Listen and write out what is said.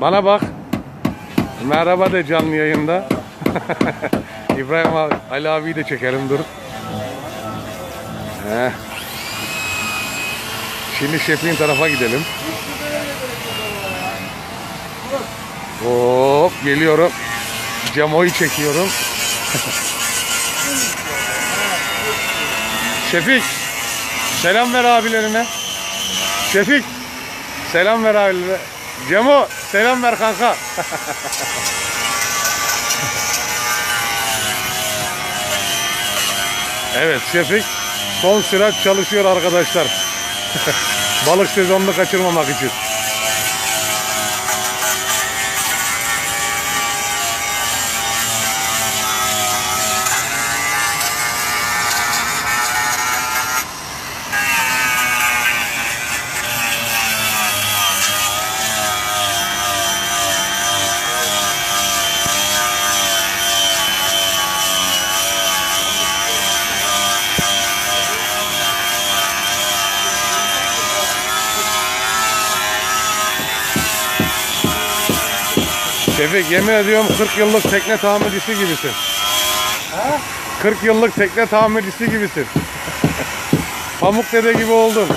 Bana bak. Merhaba de canlı yayında. İbrahim abi, Ali abiyi de çekelim dur. Heh. Şimdi şefin tarafa gidelim. Hop geliyorum. Cemo'yu çekiyorum. Şefik. Selam ver abilerine. Şefik. Selam ver abilerine. Cemo selam ver kanka. evet Şefik son sürat çalışıyor arkadaşlar. Balık sezonunu kaçırmamak için. Şefik yemin ediyorum 40 yıllık tekne tamircisi gibisin. 40 yıllık tekne tamircisi gibisin. Pamuk dede gibi oldun.